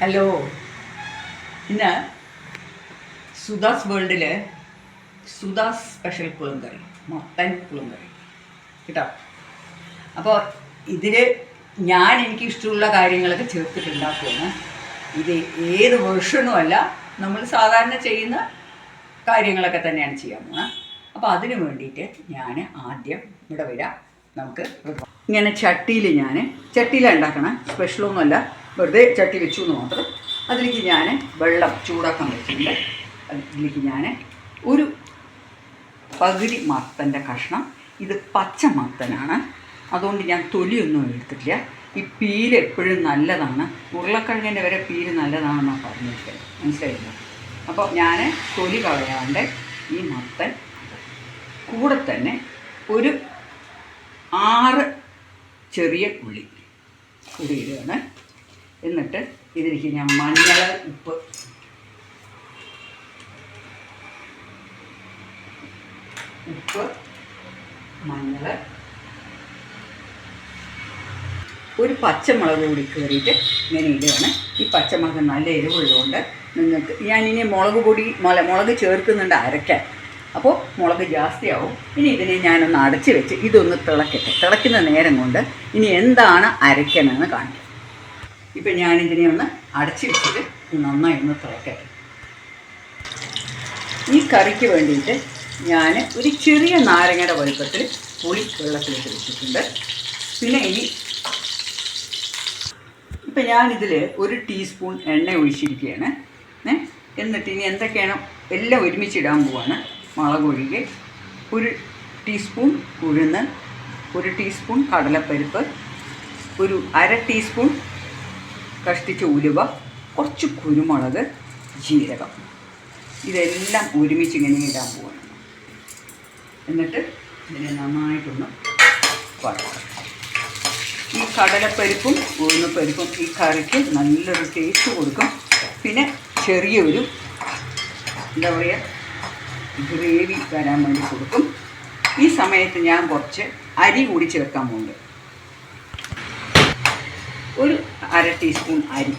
Hello ഇന്ന് സുദാസ് വേൾഡിൽ Sudas special പുളിങ്കറി മത്തൻ പുളിങ്കറി. കേട്ടോ? അപ്പോൾ ഇതിൽ ഞാൻ എനിക്ക് ഇഷ്ടമുള്ള കാര്യങ്ങളൊക്കെ ചേർത്തിട്ടുണ്ടാക്കുകയാണ് ഇത് ഏത് വേർഷനും അല്ല നമ്മൾ സാധാരണ ചെയ്യുന്ന കാര്യങ്ങളൊക്കെ തന്നെയാണ് ചെയ്യാൻ പോകുന്നത് അപ്പോൾ അതിന് വേണ്ടിയിട്ട് ഞാൻ ആദ്യം ഇവിടെ വരാം. നമുക്ക് ഇങ്ങനെ ചട്ടിയിൽ ഞാൻ ചട്ടിയിലാണ് ഉണ്ടാക്കണം. സ്പെഷ്യലൊന്നുമല്ല വെറുതെ ചട്ടി വെച്ചു എന്ന് മാത്രം. അതിലേക്ക് ഞാൻ വെള്ളം ചൂടാക്കാൻ വെച്ചിട്ടുണ്ട്. അതിലേക്ക് ഞാൻ ഒരു പകുതി മത്തന്റെ കഷ്ണം. ഇത് പച്ച മത്തനാണ്. അതുകൊണ്ട് ഞാൻ തൊലിയൊന്നും എടുത്തിട്ടില്ല. ഈ പീൽ എപ്പോഴും നല്ലതാണ്. ഉരുളക്കിഴങ്ങിന്റെ വരെ പീൽ നല്ലതാണെന്നാണ് പറഞ്ഞിരിക്കുന്നത് മനസ്സിലായില്ല? അപ്പോൾ ഞാൻ തൊലി കളയാണ്ട് ഈ മത്തൻ കൂടെ തന്നെ ഒരു ആറ് ചെറിയ ഉള്ളി കൂടി എന്നിട്ട് ഇതിലേക്ക് ഞാൻ മഞ്ഞൾ ഉപ്പ്. ഉപ്പ് മഞ്ഞൾ. ഒരു പച്ചമുളക് കൂടി കയറിയിട്ട് ഇങ്ങനെ ഇടുകയാണ് ഈ പച്ചമുളക് നല്ല എരിവുള്ളതുകൊണ്ട് നിങ്ങൾക്ക് ഞാനിനി മുളക് പൊടി മുള മുളക് ചേർക്കുന്നുണ്ട് അരയ്ക്കാൻ അപ്പോൾ മുളക് ജാസ്തിയാവും. ഇനി ഇതിനെ ഞാനൊന്ന് അടച്ച് വെച്ച് ഇതൊന്ന് തിളക്കട്ടെ. തിളയ്ക്കുന്ന നേരം കൊണ്ട് ഇനി എന്താണ് അരയ്ക്കണമെന്ന് കാണിക്കാം. ഇപ്പം ഞാനിതിനെ ഒന്ന് അടച്ചു വെച്ചിട്ട് നന്നായി ഒന്ന് തിളക്കട്ടെ. ഈ കറിക്ക് വേണ്ടിയിട്ട് ഞാൻ ഒരു ചെറിയ നാരങ്ങയുടെ വലുപ്പത്തിൽ പുളി വെള്ളത്തിലേക്ക് വെച്ചിട്ടുണ്ട്. പിന്നെ ഇനി ഇപ്പം ഞാനിതിൽ ഒരു ടീസ്പൂൺ എണ്ണ ഒഴിച്ചിരിക്കുകയാണ്. എന്നിട്ട് ഇനി എന്തൊക്കെയാണ് എല്ലാം ഒരുമിച്ചിടാൻ പോവാണ്. മുളക് ഒഴികെ ഒരു ടീസ്പൂൺ ഉഴുന്ന് ഒരു ടീസ്പൂൺ കടലപ്പരിപ്പ് ഒരു അര ടീസ്പൂൺ കഷ്ടിച്ച ഉലുവ കുറച്ച് കുരുമുളക് ജീരകം. ഇതെല്ലാം ഒരുമിച്ച് ഇങ്ങനെ ഇടാൻ പോകണം എന്നിട്ട് ഇതിനെ നന്നായിട്ടൊന്ന് വഴക്കാം ഈ കടലപ്പരിപ്പും ഉഴുന്നപ്പരിപ്പും ഈ കറിക്ക് നല്ലൊരു ടേസ്റ്റ് കൊടുക്കും. പിന്നെ ചെറിയൊരു എന്താ പറയുക ഗ്രേവി വരാൻ വേണ്ടി കൊടുക്കും. ഈ സമയത്ത് ഞാൻ കുറച്ച് അരി കൂടി ചേർക്കാൻ പോകുന്നുണ്ട്. ഒരു അര ടീസ്പൂൺ അരി.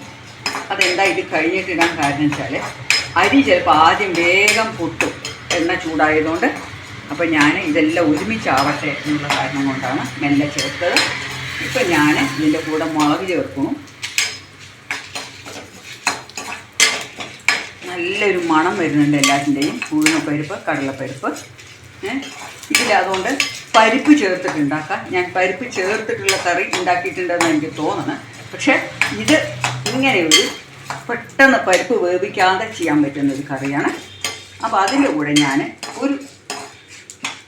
അതെന്താ ഇത് കഴിഞ്ഞിട്ടിടാൻ കാരണം വെച്ചാൽ അരി ചിലപ്പോൾ ആദ്യം വേഗം പൊട്ടും എണ്ണ ചൂടായതുകൊണ്ട്. അപ്പോൾ ഞാൻ ഇതെല്ലാം ഒരുമിച്ചാവട്ടെ എന്നുള്ള കാരണം കൊണ്ടാണ് മെല്ലെ ചേർത്തത്. ഇപ്പം ഞാൻ ഇതിന്റെ കൂടെ മുളക് ചേർക്കും നല്ലൊരു മണം വരുന്നുണ്ട് എല്ലാത്തിന്റെയും ഉഴുന്നപ്പരിപ്പ് കടലപ്പരിപ്പ് ഏഹ് ഇതിലതുകൊണ്ട് പരിപ്പ് ചേർത്തിട്ടുണ്ടാക്കാം. ഞാൻ പരിപ്പ് ചേർത്തിട്ടുള്ള കറി ഉണ്ടാക്കിയിട്ടുണ്ടെന്ന് എനിക്ക് തോന്നുന്നത് പക്ഷേ ഇത് ഇങ്ങനെ ഒരു പെട്ടെന്ന് പരിപ്പ് വേവിക്കാതെ ചെയ്യാൻ പറ്റുന്ന ഒരു കറിയാണ്. അപ്പോൾ അതിന്റെ കൂടെ ഞാൻ ഒരു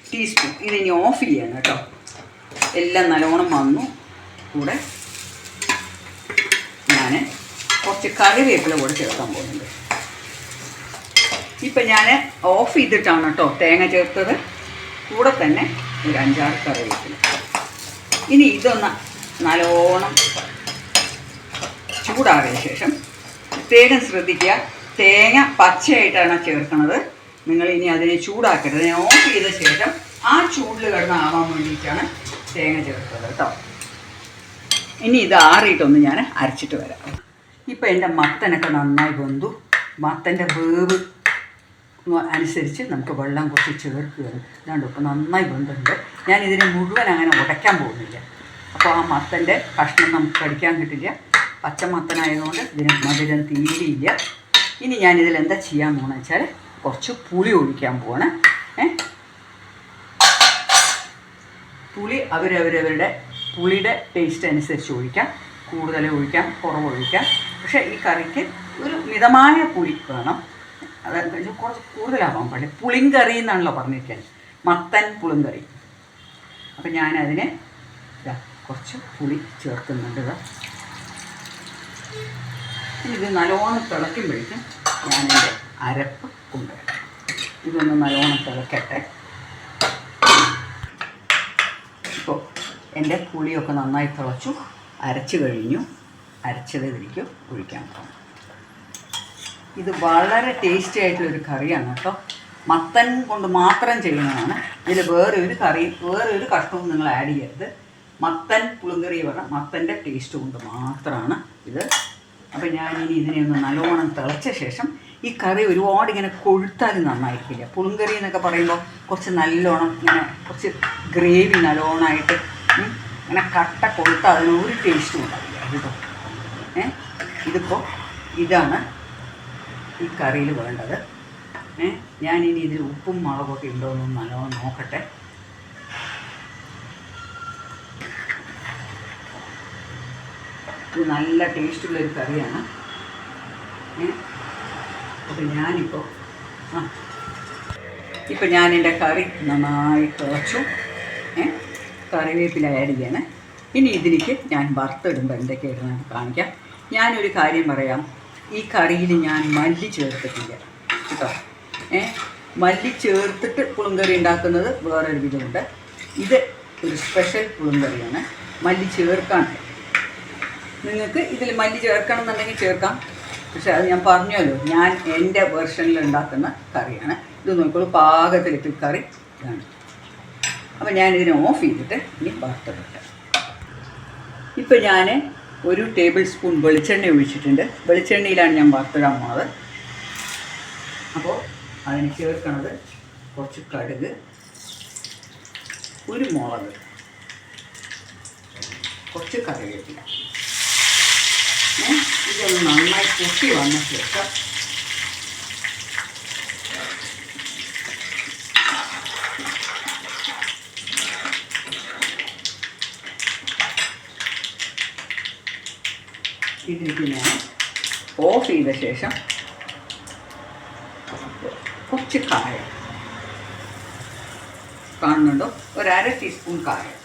ടീസ്പൂൺ ഇതിനി ഓഫ് ചെയ്യണം കേട്ടോ. എല്ലാം നല്ലോണം വന്നു. കൂടെ ഞാൻ കുറച്ച് കറിവേപ്പില കൂടെ ചേർക്കാൻ പോകുന്നുണ്ട്. ഇപ്പം ഞാൻ ഓഫ് ചെയ്തിട്ടാണ് കേട്ടോ തേങ്ങ ചേർത്തത്. കൂടെ തന്നെ ഒരു അഞ്ചാറ് കറിവേപ്പില. ഇനി ഇതൊന്ന് നല്ലോണം ചൂടാറിയ ശേഷം പ്രത്യേകം ശ്രദ്ധിക്കുക. തേങ്ങ പച്ചയായിട്ടാണ് ചേർക്കുന്നത്. നിങ്ങൾ ഇനി അതിനെ ചൂടാക്കരുത്. ഞാൻ ഓഫ് ചെയ്ത ശേഷം ആ ചൂടിൽ കിടന്ന് ആവാൻ വേണ്ടിയിട്ടാണ് തേങ്ങ ചേർത്തത് കേട്ടോ. ഇനി ഇത് ആറിയിട്ടൊന്ന് ഞാൻ അരച്ചിട്ട് വരാം. ഇപ്പം എന്റെ മത്തനൊക്കെ നന്നായി വെന്തു. മത്തന്റെ വേവ് അനുസരിച്ച് നമുക്ക് വെള്ളം കുറച്ച് ചേർക്കുകയാണ്. ഇതാണ്ട് ഇപ്പം നന്നായി വെന്തുണ്ട്. ഞാൻ ഇതിനെ മുഴുവൻ അങ്ങനെ ഉടയ്ക്കാൻ പോകുന്നില്ല. അപ്പോൾ ആ മത്തന്റെ കഷ്ണം നമുക്ക് കടിക്കാൻ കിട്ടില്ല. പച്ചമത്തനായതുകൊണ്ട് ഇതിന് മധുരം തീരെയില്ല. ഇനി ഞാനിതിൽ എന്താ ചെയ്യാൻ പോകുന്നത് വെച്ചാൽ കുറച്ച് പുളി ഒഴിക്കാൻ പോവാണ് ഏ? പുളി അവരവരവരുടെ പുളിയുടെ ടേസ്റ്റ് അനുസരിച്ച് ഒഴിക്കാം. കൂടുതൽ ഒഴിക്കാം കുറവ് ഒഴിക്കാം. പക്ഷേ ഈ കറിക്ക് ഒരു മിതമായ പുളി വേണം. അതായത് കുറച്ച് കൂടുതലാവാൻ പാടില്ല. പുളിങ്കറി എന്നാണല്ലോ പറഞ്ഞിരിക്കാൻ മത്തൻ പുളിങ്കറി. അപ്പം ഞാനതിന് കുറച്ച് പുളി ചേർക്കുന്നുണ്ട് ഇതാ നല്ലോണം തിളയ്ക്കുമ്പോഴേക്കും ഞാനെന്റെ അരപ്പ് കൊണ്ടുവരാം. ഇതൊന്ന് നല്ലോണം തിളക്കട്ടെ. ഇപ്പോൾ എന്റെ പുളിയൊക്കെ നന്നായി തിളച്ചു. അരച്ചു കഴിഞ്ഞു. അരച്ചത് ഇതിലേക്ക് ഒഴിക്കാൻ പോകും ഇത് വളരെ ടേസ്റ്റി ആയിട്ടുള്ളൊരു കറിയാണ് കേട്ടോ. മത്തൻ കൊണ്ട് മാത്രം ചെയ്യുന്നതാണ്. ഇതിൽ വേറെ ഒരു കറി വേറെ ഒരു കഷ്ണവും നിങ്ങൾ ആഡ് ചെയ്യരുത്. മത്തൻ പുളിങ്കറി പറഞ്ഞാൽ മത്തന്റെ ടേസ്റ്റ് കൊണ്ട് മാത്രമാണ് ഇത്. അപ്പം ഞാനിനി ഇതിനെ ഒന്ന് നല്ലോണം തിളച്ച ശേഷം ഈ കറി ഒരുപാട് ഇങ്ങനെ കൊഴുത്താൽ നന്നായിരിക്കില്ല. പുളുങ്കറി എന്നൊക്കെ പറയുമ്പോൾ കുറച്ച് നല്ലോണം ഇങ്ങനെ കുറച്ച് ഗ്രേവി നല്ലോണമായിട്ട് ഇങ്ങനെ കട്ട കൊഴുത്താൽ അതിന് ഒരു ടേസ്റ്റും ഉണ്ടാവില്ല കേട്ടോ. ഏ ഇതിപ്പോൾ ഇതാണ് ഈ കറിയിൽ വേണ്ടത്. ഏ ഞാനിനി ഇതിൽ ഉപ്പും മുളകൊക്കെ ഉണ്ടോ എന്നൊന്ന് നല്ലോണം നോക്കട്ടെ. ഇത് നല്ല ടേസ്റ്റുള്ള ഒരു കറിയാണ് അപ്പം ഞാനിപ്പോൾ ആ. ഇപ്പം ഞാൻ എന്റെ കറി നന്നായി തിളച്ചു. കറിവേപ്പില ആഡ് ചെയ്യണേ. ഇനി ഇതിലേക്ക് ഞാൻ വറുത്തിടുമ്പോൾ എന്തൊക്കെയായിട്ട് ഞാൻ കാണിക്കാം. ഞാനൊരു കാര്യം പറയാം. ഈ കറിയിൽ ഞാൻ മല്ലി ചേർത്തിട്ടില്ല. കേട്ടോ. ഏ? മല്ലി ചേർത്തിട്ട് പുളുങ്കറി ഉണ്ടാക്കുന്നത് വേറൊരു വിധമുണ്ട്. ഇത് ഒരു സ്പെഷ്യൽ പുളുങ്കറിയാണ്. മല്ലി ചേർക്കാണ്ട് നിങ്ങൾക്ക് ഇതിൽ മല്ലി ചേർക്കണം എന്നുണ്ടെങ്കിൽ ചേർക്കാം. പക്ഷെ അത് ഞാൻ പറഞ്ഞല്ലോ ഞാൻ എന്റെ വേർഷനിൽ ഉണ്ടാക്കുന്ന കറിയാണ്. ഇത് നോക്കിക്കോളൂ പാകത്തിൽ കറി ഇതാണ്. അപ്പം ഞാനിതിനെ ഓഫ് ചെയ്തിട്ട് ഇനി വറുത്തിട്ട് ഇപ്പം ഞാൻ ഒരു ടേബിൾ സ്പൂൺ വെളിച്ചെണ്ണ ഒഴിച്ചിട്ടുണ്ട്. വെളിച്ചെണ്ണയിലാണ് ഞാൻ വറുത്തിടാൻ പോണത്. അപ്പോൾ അതിന് ചേർക്കണത് കുറച്ച് കടുക് ഒരു മുളക് കുറച്ച് കറിവേപ്പില. ഇതൊന്ന് നന്നായി പൊട്ടി വന്ന ശേഷം ഇതിലേക്ക് ഞാൻ ഓഫ് ചെയ്ത ശേഷം കുറച്ച് കായം. കാണുന്നുണ്ടോ? ഒരു അര ടീസ്പൂൺ കായം.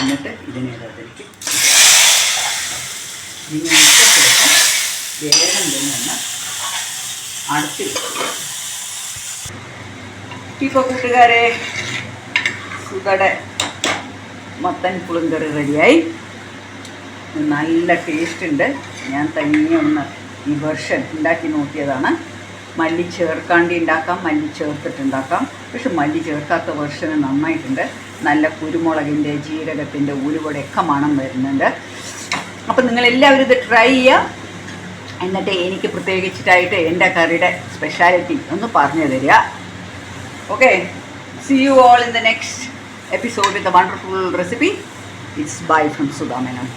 എന്നിട്ട് ഇതിനെ അതിലേക്ക് ഇട്ട ശേഷം വേഗം തന്നെ വെക്കുക ഇപ്പോൾ കൂട്ടുകാരെ സുതടെ മത്തൻ പുളിങ്കറി റെഡിയായി. നല്ല ടേസ്റ്റ് ഉണ്ട്. ഞാൻ തനിയെ ഒന്ന് ഈ വെർഷൻ ഉണ്ടാക്കി നോക്കിയതാണ്. മല്ലി ചേർക്കാണ്ടി ഉണ്ടാക്കാം മല്ലി ചേർത്തിട്ടുണ്ടാക്കാം. പക്ഷെ മല്ലി ചേർക്കാത്ത വെർഷന് നന്നായിട്ടുണ്ട്. നല്ല കുരുമുളകിന്റെ ജീരകത്തിന്റെ ഉരുവടയൊക്കെ മണം വരുന്നുണ്ട്. അപ്പം നിങ്ങളെല്ലാവരും ഇത് ട്രൈ ചെയ്യുക എന്നിട്ട് എനിക്ക് പ്രത്യേകിച്ചിട്ടായിട്ട് എന്റെ കറിയുടെ സ്പെഷ്യാലിറ്റി ഒന്ന് പറഞ്ഞു തരിക. Okay see you all in the next episode with wonderful recipe it's bye from Sudha Menon